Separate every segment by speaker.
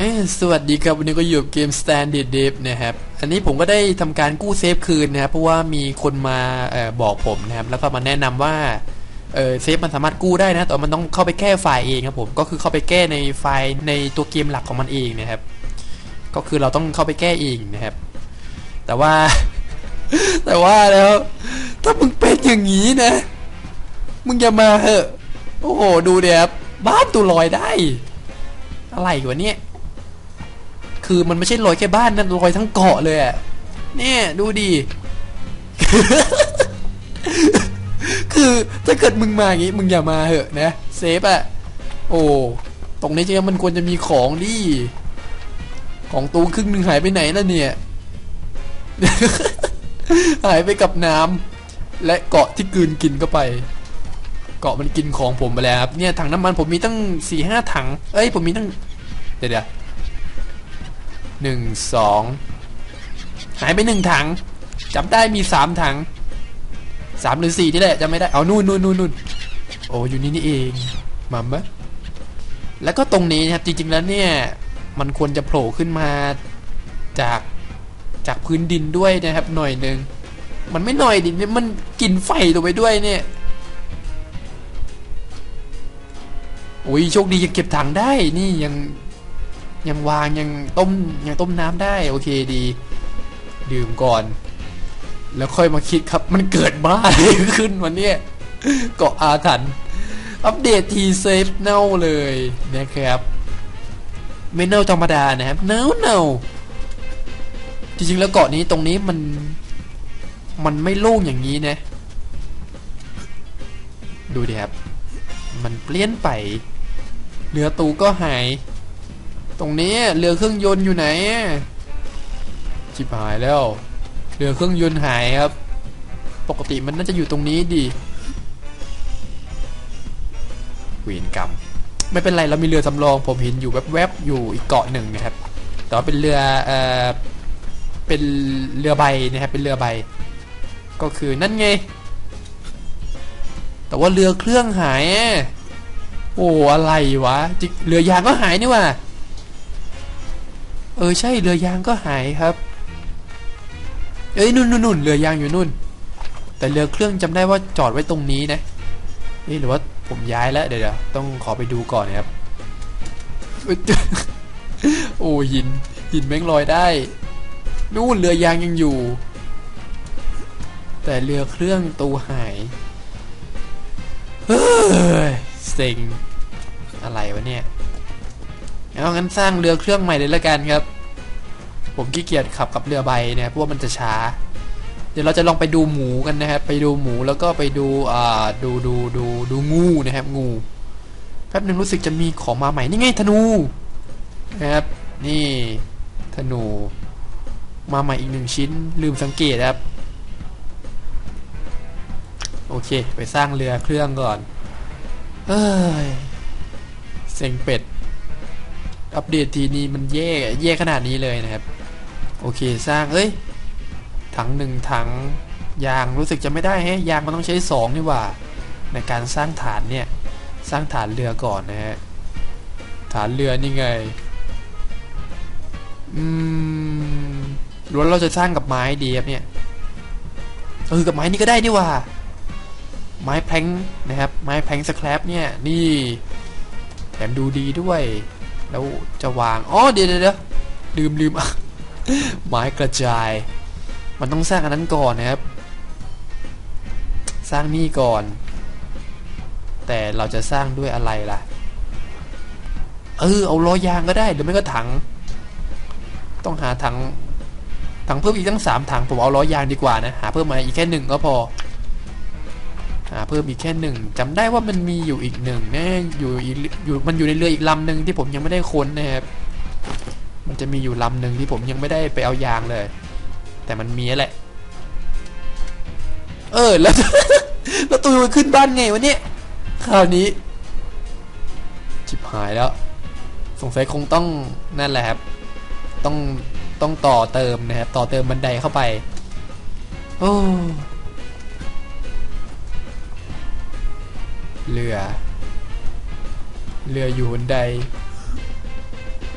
Speaker 1: เอสวัสดีครับวันนี้ก็อยู่กับเกม Standard d e v นะครับ อันนี้ผมก็ได้ทำการกู้เซฟคืนนะครับ เพราะว่ามีคนมาออบอกผมนะครับ แล้วก็มาแนะนำว่าเออเซฟมันสามารถกู้ได้นะ แต่มันต้องเข้าไปแก้ไฟล์เองครับผม ก็คือเข้าไปแก้ในไฟล์ในตัวเกมหลักของมันเองนะครับ ก็คือเราต้องเข้าไปแก้เองนะครับ แต่ว่า แต่ว่าแล้ว ถ้ามึงเป็นอย่างนี้นะ มึงอย่ามาเหอะ โอ้โห ดูเดี๋ยวครับบ้านตัวลอยได้ อะไรวะเนี่ย คือมันไม่ใช่ลอยแค่บ้านนั่นลอยทั้งเกาะเลยอะเนี่ยดูดิคือถ้าเกิดมึงมาอย่างงี้มึงอย่ามาเหอะนะเซฟอะโอ้ตรงนี้จริงมันควรจะมีของดิของตูครึ่งหนึ่งหายไปไหนแล้วเนี่ย หายไปกับน้ำและเกาะที่กืนกินเข้าไป เกาะมันกินของผมไปแล้วครับเนี่ยถังน้ำมันผมมีตั้งสี่ห้าถัง เอ้ยผมมีตั้งเดี๋ยวเดี๋ยว หนึ่งสองหายไปหนึ่งถังจำได้มีสามถังสามหรือสี่ที่แหละจำไม่ได้เอานู่นนู่นนู่นนู่นโอ้อยู่นี่นี่เองมัมมะแล้วก็ตรงนี้นะครับจริงๆแล้วเนี่ยมันควรจะโผล่ขึ้นมาจากจากพื้นดินด้วยนะครับหน่อยหนึ่งมันไม่หน่อยดิเนี่ยมันกินไฟตัวไปด้วยเนี่ยโอ้ยโชคดียังเก็บถังได้นี่ยัง ยังวางยังต้มยังต้มน้ำได้ โอเคดี ดื่มก่อน แล้วค่อยมาคิดครับ มันเกิดบ้าอะไรขึ้นวันเนี้ยเกาะอาถรรพ์อัปเดตทีเซฟเน่าเลยนะครับไม่เน่าธรรมดานะครับเน่าเน่าจริงๆแล้วเกาะนี้ตรงนี้มัน มันไม่โล่งอย่างนี้นะ ดูดิครับ มันเปลี่ยนไปเรือตูก็หาย ตรงนี้เรือเครื่องยนต์อยู่ไหนชิบหายแล้วเรือเครื่องยนต์หายครับ ปกติมันน่าจะอยู่ตรงนี้ดิเวียนกรรมไม่เป็นไรเรามีเรือสำรอง ผมเห็นอยู่แวบๆอยู่อีกเกาะหนึ่งนะครับแต่ว่าเป็นเรือเอ่อเป็นเรือใบนะครับเป็นเรือใบ ก็คือนั่นไง แต่ว่าเรือเครื่องหาย โอ้อะไรวะจิเรือยางก็หายนี่ว่ะ เออใช่เรือยางก็หายครับ เอ้ยนู่นนู่นนเรือยางอยู่นู่น แต่เรือเครื่องจำได้ว่าจอดไว้ตรงนี้นะนี่หรือว่าผมย้ายแล้วเดี๋ยวเดี๋ยวต้องขอไปดูก่อนนะครับ โอ้หินหินแม่งลอยได้ นู่นเรือยางยังอยู่ แต่เรือเครื่องตูหายเฮ้ยเซ็งอะไรวะเนี่ย เอางั้นสร้างเรือเครื่องใหม่เลยละกันครับ ผมขี้เกียจขับกับเรือใบเนี่ยเพราะว่ามันจะช้า เดี๋ยวเราจะลองไปดูหมูกันนะครับ ไปดูหมูแล้วก็ไปดูอ่าดูดูดูดูงูนะครับ งูแป๊บหนึ่งรู้สึกจะมีของมาใหม่นี่ไงธนูนะครับ นี่ธนูมาใหม่อีกหนึ่งชิ้น ลืมสังเกตครับ โอเค ไปสร้างเรือเครื่องก่อน เอ้ย เซ็งเป็ด อัปเดตทีนี้มันแย่แย่ขนาดนี้เลยนะครับ โอเคสร้างเอ้ยถังหนึ่งถังยางรู้สึกจะไม่ได้ฮะยางมันต้องใช้สองนี่ว่า ในการสร้างฐานเนี่ยสร้างฐานเรือก่อนนะฮะฐานเรือนี่ไงอืมหรือว่าเราจะสร้างกับไม้ดีครับเนี่ยเออกับไม้นี่ก็ได้นี่ว่า ไม้แพงนะครับ ไม้แพงสแครปเนี่ยนี่แถมดูดีด้วย แล้วจะวางอ๋อเดี๋ยวเดี๋ยวลืมลืมไม้กระจาย มันต้องสร้างอันนั้นก่อนนะครับ สร้างนี่ก่อน แต่เราจะสร้างด้วยอะไรล่ะ เออเอาล้อยางก็ได้หรือไม่ก็ถัง ต้องหาถังถังเพิ่มอีกตั้งสามถังผมเอาล้อยางดีกว่านะ หาเพิ่มมาอีกแค่หนึ่งก็พอ เพิ่มอีกแค่หนึ่งจำได้ว่ามันมีอยู่อีกหนึ่งนะอยู่อีกอยู่มันอยู่ในเรืออีกลำหนึ่งที่ผมยังไม่ได้ค้นนะครับมันจะมีอยู่ลำหนึ่งที่ผมยังไม่ได้ไปเอายางเลย แต่มันมีแหละ เออแล้วแล้วตัวมันขึ้นบ้านไงวะเนี่ยคราวนี้จิบหายแล้ว สงสัยคงต้องนั่นแหละครับต้องต้องต่อเติมนะครับต่อเติมบันไดเข้าไป โอ้ เรือ เรืออยู่บนได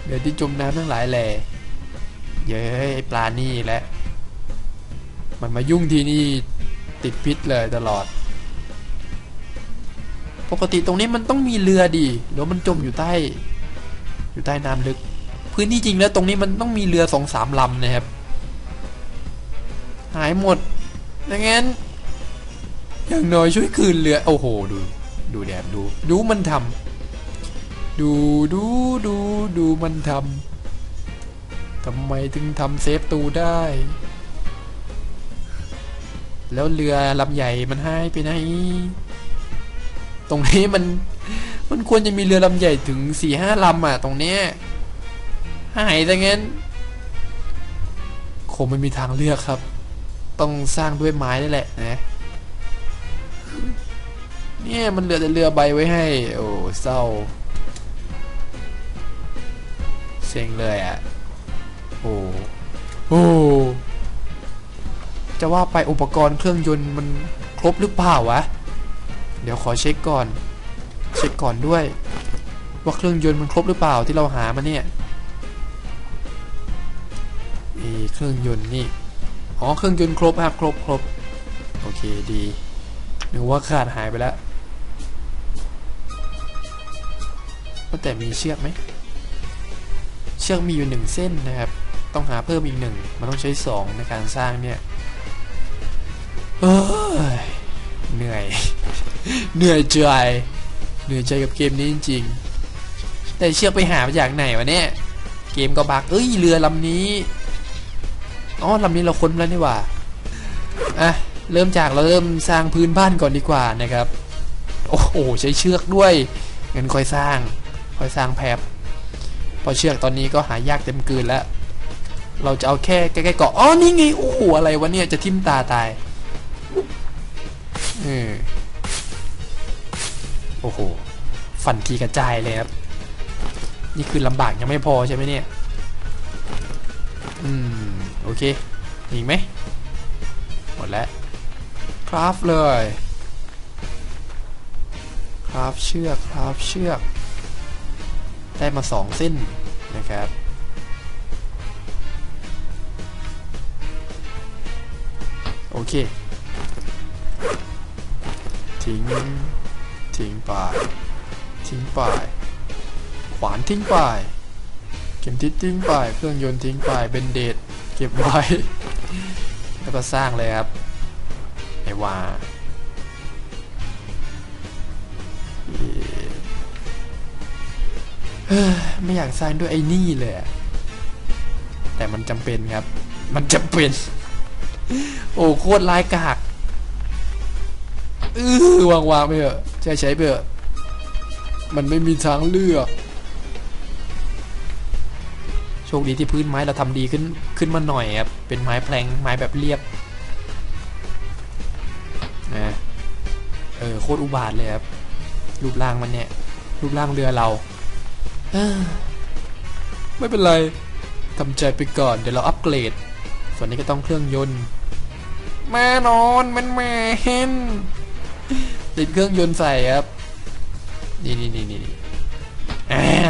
Speaker 1: เรือที่จมน้ำทั้งหลายแหล่เย้ยปลานี่แหละมันมายุ่งที่นี่ติดพิษเลยตลอด ปกติตรงนี้มันต้องมีเรือดิหรือมันจมอยู่ใต้ อยู่ใต้น้ำลึก พื้นที่จริงแล้วตรงนี้มันต้องมีเรือสองสามลำนะครับ หายหมดดังนั้นอย่างน้อยช่วยคืนเรือ โอ้โห ดู ดูแดดดูดูมันทำดูดูดูดูมันทำทำไมถึงทำเซฟตูได้ แล้วเรือลำใหญ่มันหายไปไหน ตรงนี้มันมันควรจะมีเรือลำใหญ่ถึงสี่ห้าลำอะ ตรงเนี้ยหายแต่งั้นคงไม่มีทางเลือกครับ ต้องสร้างด้วยไม้นี่แหละนะ เนี่ยมันเหลือแต่เรือใบไว้ให้ โอ้เศร้าเซ็งเลยอะโอ้โอ้จะว่าไปอุปกรณ์เครื่องยนต์มันครบหรือเปล่าวะ เดี๋ยวขอเช็คก่อน เช็คก่อนด้วย ว่าเครื่องยนต์มันครบหรือเปล่าที่เราหามาเนี่ยเอเครื่องยนต์นี่ อ๋อเครื่องยนต์ครบครับครบครบโอเคดีนึกว่าขาดหายไปแล้ว ว่าแต่มีเชือกไหม เชือกมีอยู่หนึ่งเส้นนะครับ ต้องหาเพิ่มอีกหนึ่งมันต้องใช้สองในการสร้างเนี่ยเอ้ยเหนื่อย เหนื่อยใจเหนื่อยใจกับเกมนี้จริงๆ แต่เชือกไปหามาจากไหนวะเนี่ย เกมก็บักเอ้ยเรือลำนี้ อ๋อลำนี้เราค้นแล้วนี่ว่า อะเริ่มจากเราเริ่มสร้างพื้นบ้านก่อนดีกว่านะครับ โอ้โหใช้เชือกด้วยงั้นค่อยสร้าง ค่อยสร้างแพบพอเชือกตอนนี้ก็หายากเต็มกืนแล้ว เราจะเอาแค่ใกล้ๆเกาะอ๋อนี่ไงโอ้โหอะไรวะเนี่ยจะทิ่มตาตายเออโอ้โหฟันทีกระจายเลยครับ นี่คือลำบากยังไม่พอใช่ไหมเนี่ย อืม โอเคมีอีกไหมหมดแล้ว คราฟเลย คราฟเชือก คราฟเชือก ได้มาสองเส้นนะครับ โอเค ทิ้ง ทิ้งไปทิ้งไปขวานทิ้งไปเข็มทิศทิ้งไปเครื่องยนต์ทิ้งไปเบนเดดเก็บไว้ แล้วก็สร้างเลยครับไอว่า ไม่อยากสร้างด้วยไอ้นี่เลย แต่มันจำเป็นครับ มันจำเป็น โอ้โคตรร้ายกากเออวางวางไปเถอะใช้ใช้ไปเถอะมันไม่มีทางเลือก โชคดีที่พื้นไม้เราทำดีขึ้นขึ้นมาหน่อยครับ เป็นไม้แพลงไม้แบบเรียบนะเออโคตรอุบาทเลยครับ รูปร่างมันเนี่ย รูปร่างเรือเรา ไม่เป็นไรทำใจไปก่อนเดี๋ยวเราอัปเกรด ส่วนนี้ก็ต้องเครื่องยนต์แม่นอนมันแมนติดเครื่องยนต์ใส่ครับ นี่นี่นี่นี่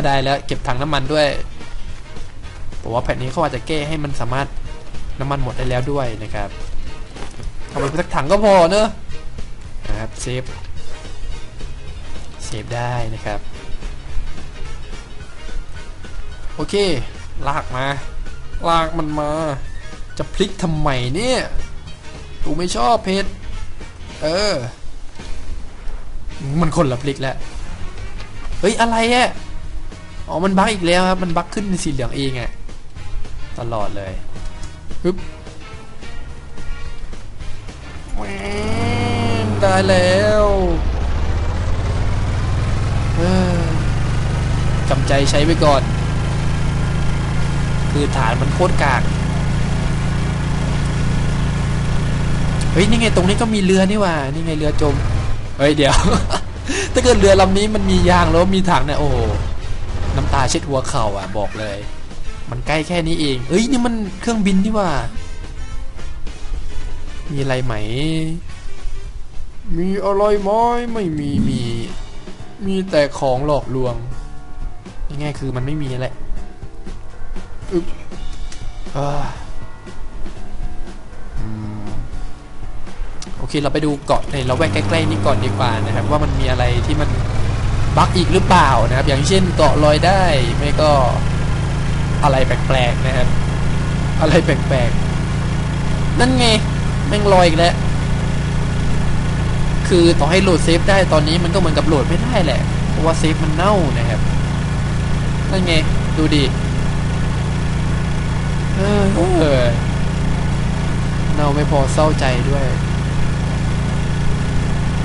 Speaker 1: ได้แล้ว เก็บถังน้ำมันด้วยผมว่าแผ่นนี้เขาอาจจะแก้ให้มันสามารถน้ำมันหมดได้แล้วด้วยนะครับเอาไปสักถังก็พอเนอะนะครับเซฟเซฟได้นะครับ อเค ลากมา ลากมันมา จะพลิกทำไมเนี่ยตูไม่ชอบเพชรเออ มันคนละพลิกแล้ว เฮ้ย อะไรอะอ๋อ มันบั๊กอีกแล้วครับ มันบั๊กขึ้นเป็นสีเหลืองเองอะตลอดเลยปึ๊บได้แล้วจำใจใช้ไปก่อน คือฐานมันโคตรกาก เฮ้ย นี่ไงตรงนี้ก็มีเรือนี่ว่า นี่ไงเรือจม เฮ้ยเดี๋ยว ถ้าเกิดเรือลำนี้มันมียางแล้วมีถังเนี่ยโอ้หน้ำตาเช็ดหัวเข่าอะบอกเลย มันใกล้แค่นี้เอง เอ้ยนี่มันเครื่องบินนี่ว่า มีอะไรไหม มีอะไรไหมไม่มีมี มีแต่ของหลอกลวงง่ายๆคือมันไม่มีแหละ อึ๊บโอเค เราไปดูเกาะในเราแวกใกล้ ๆ นี่ก่อนดีกว่านะครับ ว่ามันมีอะไรที่มันบั๊กอีกหรือเปล่านะครับ อย่างเช่นเกาะลอยได้ไม่ก็อะไรแปลกๆนะครับ อะไรแปลกๆ นั่นไงแม่งลอยอีกแล้วคือต่อให้โหลดเซฟได้ตอนนี้มันก็เหมือนกับโหลดไม่ได้แหละ เพราะว่าเซฟมันเน่านะครับ นั่นไง ดูดิ เออเออเน่าไม่พอเศร้าใจด้วย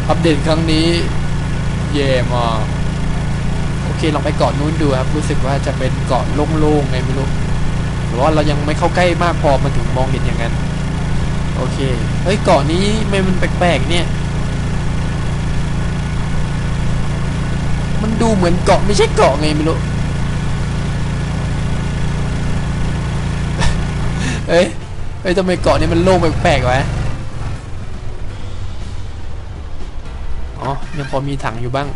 Speaker 1: อัปเดตครั้งนี้ เย่มากโอเคลองไปเกาะนู้นดูครับ รู้สึกว่าจะเป็นเกาะโล่งๆไงไม่รู้หรือว่าเรายังไม่เข้าใกล้มากพอมันถึงมองเห็นอย่างนั้น โอเคเฮ้ยเกาะนี้ไม่มันแปลกๆเนี่ย มันดูเหมือนเกาะไม่ใช่เกาะไงไม่รู้ เอ้ยเอ้ยทำไมเกาะนี้มันโล่งแปลกๆวะอ๋อ ยังพอมีถังอยู่บ้าง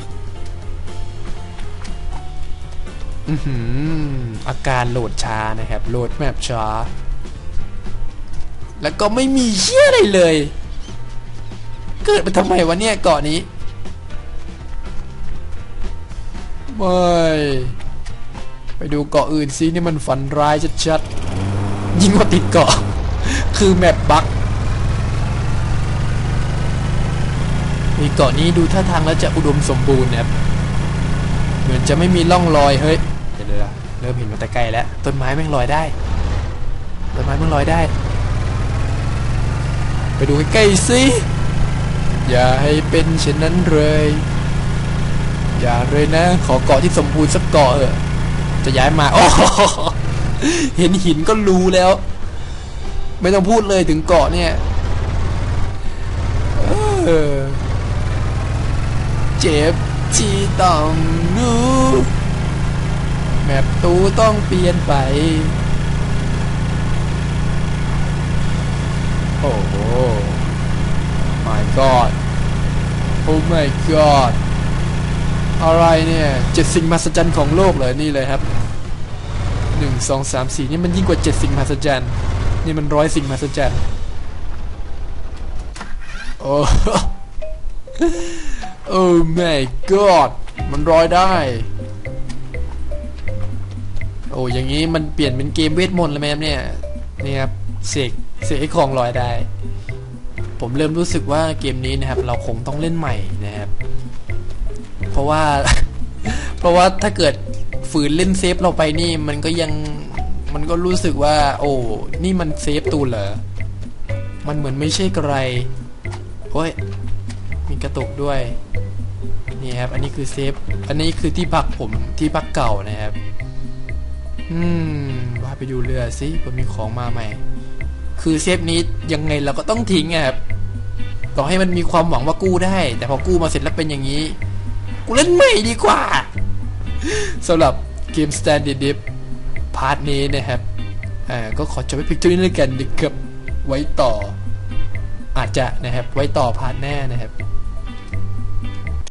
Speaker 1: อือหืออาการโหลดช้านะครับ โหลดแมปช้า แล้วก็ไม่มีเชี่ยอะไรเลย เกิดมาทำไมวะเนี่ยเกาะนี้ไม่ไปดูเกาะอื่นซินี่มันฝันร้ายชัดๆ ยิ่งกว่าติดเกาะ คือแมปบักมีเกาะนี้ดูท่าทางแล้วจะอุดมสมบูรณ์นะครับเหมือนจะไม่มีร่องรอยเฮ้ยเดี๋ยวเดี๋ยเริ่มเห็นมาแต่ไกลแล้วต้นไม้แม่งลอยได้ต้นไม้แม่งลอยได้ ไปดูใกล้ๆสิอย่าให้เป็นเช่นนั้นเลย อย่าเลยนะ ขอเกาะที่สมบูรณ์สักเกาะเถอะจะย้ายมาโอ้เห็นหินก็รู้แล้ว ไม่ต้องพูดเลยถึงเกาะเนี่ยเออเจ็บที่ต้องรู้แมปตูต้องเปลี่ยนไป โอ้โห my god โอ้ my god อะไรเนี่ยเจ็ดสิ่งมหัศจรรย์ของโลกเลยนี่เลยครับหนึ่งสองสามสี่นี่มันยิ่งกว่าเจ็ดสิ่งมหัศจรรย์ นี่มันร้อยสิ่งมหัศจรรย์โอ้โอ้ my god มันร้อยได้ โอ้อย่างนี้มันเปลี่ยนเป็นเกมเวทมนต์แล้วไหมครับเนี่ยนี่ครับเสกเสกให้ของลอยได้ ผมเริ่มรู้สึกว่าเกมนี้นะครับ เราคงต้องเล่นใหม่นะครับ เพราะว่า เพราะว่าถ้าเกิดฝืนเล่นเซฟเราไปนี่มันก็ยัง มันก็รู้สึกว่า โอ้นี่มันเซฟตูนเหรอ มันเหมือนไม่ใช่กระไรโอ้ย มีกระตุกด้วย นี่ครับ อันนี้คือเซฟ อันนี้คือที่พักผมที่พักเก่านะครับ อืมว่าไปดูเรือสิเผื่อมีของมาใหม่ คือเซฟนี้ยังไงเราก็ต้องทิ้งอะครับต่อให้มันมีความหวังว่ากู้ได้ แต่พอกู้มาเสร็จแล้วเป็นอย่างนี้ กูเล่นใหม่ดีกว่าสำหรับเกม Standard Dip พาร์ทนี้นะครับอ่าก็ขอจบไว้เพียงเท่านี้แล้วกันนะครับไว้ต่อ อาจจะนะครับไว้ต่อพาร์ทแน่นะครับ